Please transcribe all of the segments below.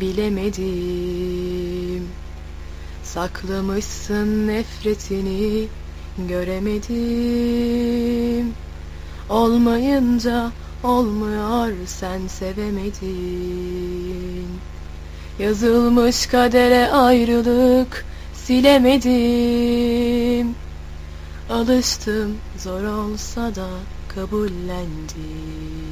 bilemedim. Saklamışsın nefretini göremedim. Olmayınca olmuyor sen sevemedin. Yazılmış kadere ayrılık silemedim. Alıştım zor olsa da kabullendim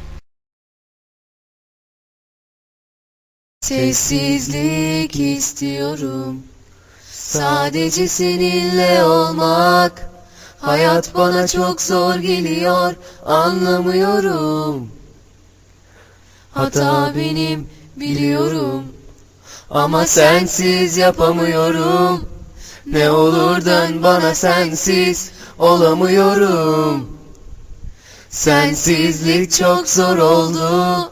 Sessizlik istiyorum. Sadece seninle olmak Hayat bana çok zor geliyor. Anlamıyorum. Hata benim biliyorum. Ama sensiz yapamıyorum. Ne olur dön bana sensiz Olamıyorum. Sensizlik çok zor oldu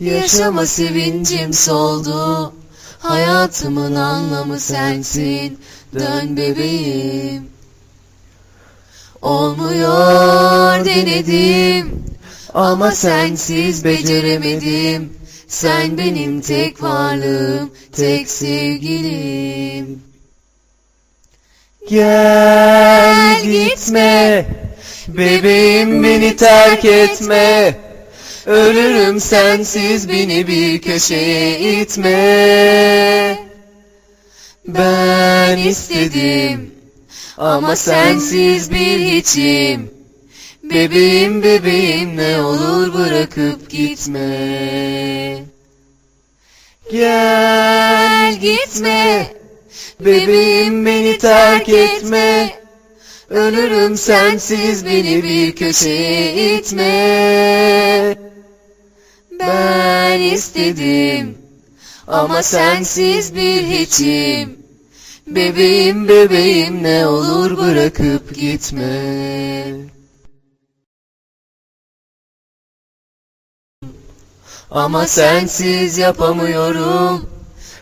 Yaşama sevincim soldu. Hayatımın anlamı sensin. Dön bebeğim. Olmuyor denedim. Ama sensiz beceremedim. Sen benim tek varlığım Tek sevgilim. Gel gitme. Bebeğim beni terk etme Ölürüm sensiz beni bir köşeye itme. Ben istedim ama sensiz bir hiçim Bebeğim bebeğim ne olur bırakıp gitme. Gel gitme. Bebeğim beni terk etme. Ölürüm sensiz beni bir köşeye itme Ben istedim. ama sensiz bir hiçim. Bebeğim bebeğim ne olur bırakıp gitme. Ama sensiz yapamıyorum.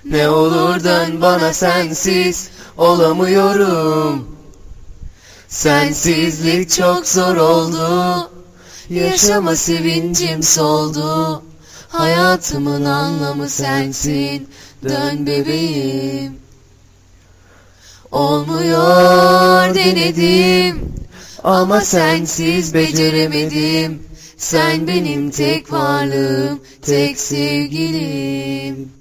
Ne olur dön bana sensiz olamıyorum. Sensizlik çok zor oldu. Yaşama sevincim soldu Hayatımın anlamı sensin. Dön bebeğim. Olmuyor denedim. Ama sensiz beceremedim. Sen benim tek varlığım Tek sevgilim.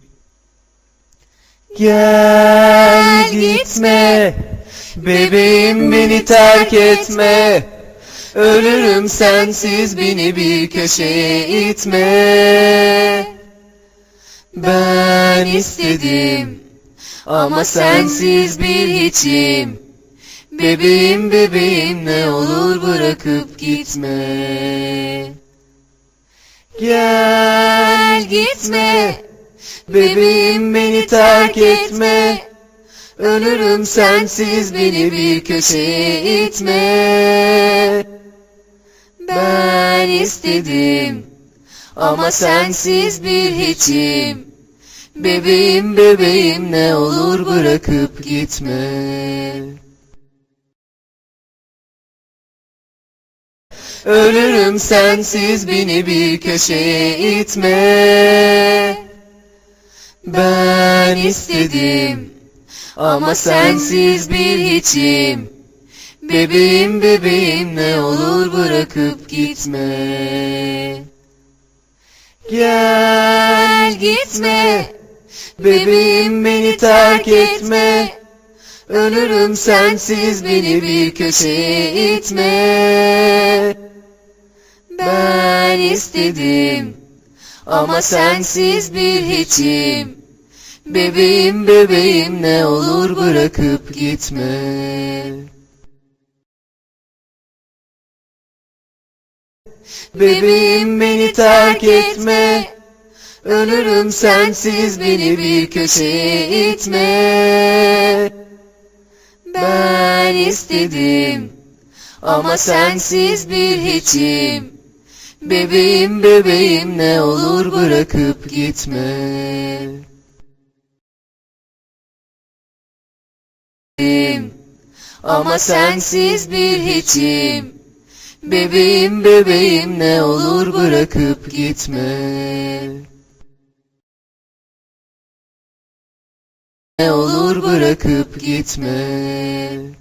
Gel gitme. Bebeğim beni terk etme Ölürüm sensiz beni bir köşeye itme. Ben istedim ama sensiz bir hiçim Bebeğim bebeğim ne olur bırakıp gitme. Gel gitme. Bebeğim beni terk etme. Ölürüm sensiz beni bir köşeye itme Ben istedim ama sensiz bir hiçim. Bebeğim bebeğim ne olur bırakıp gitme. Ölürüm sensiz beni bir köşeye itme. Ben istedim ama sensiz bir hiçim Bebeğim bebeğim ne olur bırakıp gitme. Gel gitme. Bebeğim beni terk etme. Ölürüm sensiz beni bir köşeye itme. Ben istedim ama sensiz bir hiçim. Bebeğim bebeğim ne olur bırakıp gitme Bebeğim beni terk etme. Ölürüm sensiz beni bir köşeye itme. Ben istedim ama sensiz bir hiçim. Bebeğim bebeğim ne olur bırakıp gitme. Ama sensiz bir hiçim Bebeğim bebeğim ne olur bırakıp gitme. Ne olur bırakıp gitme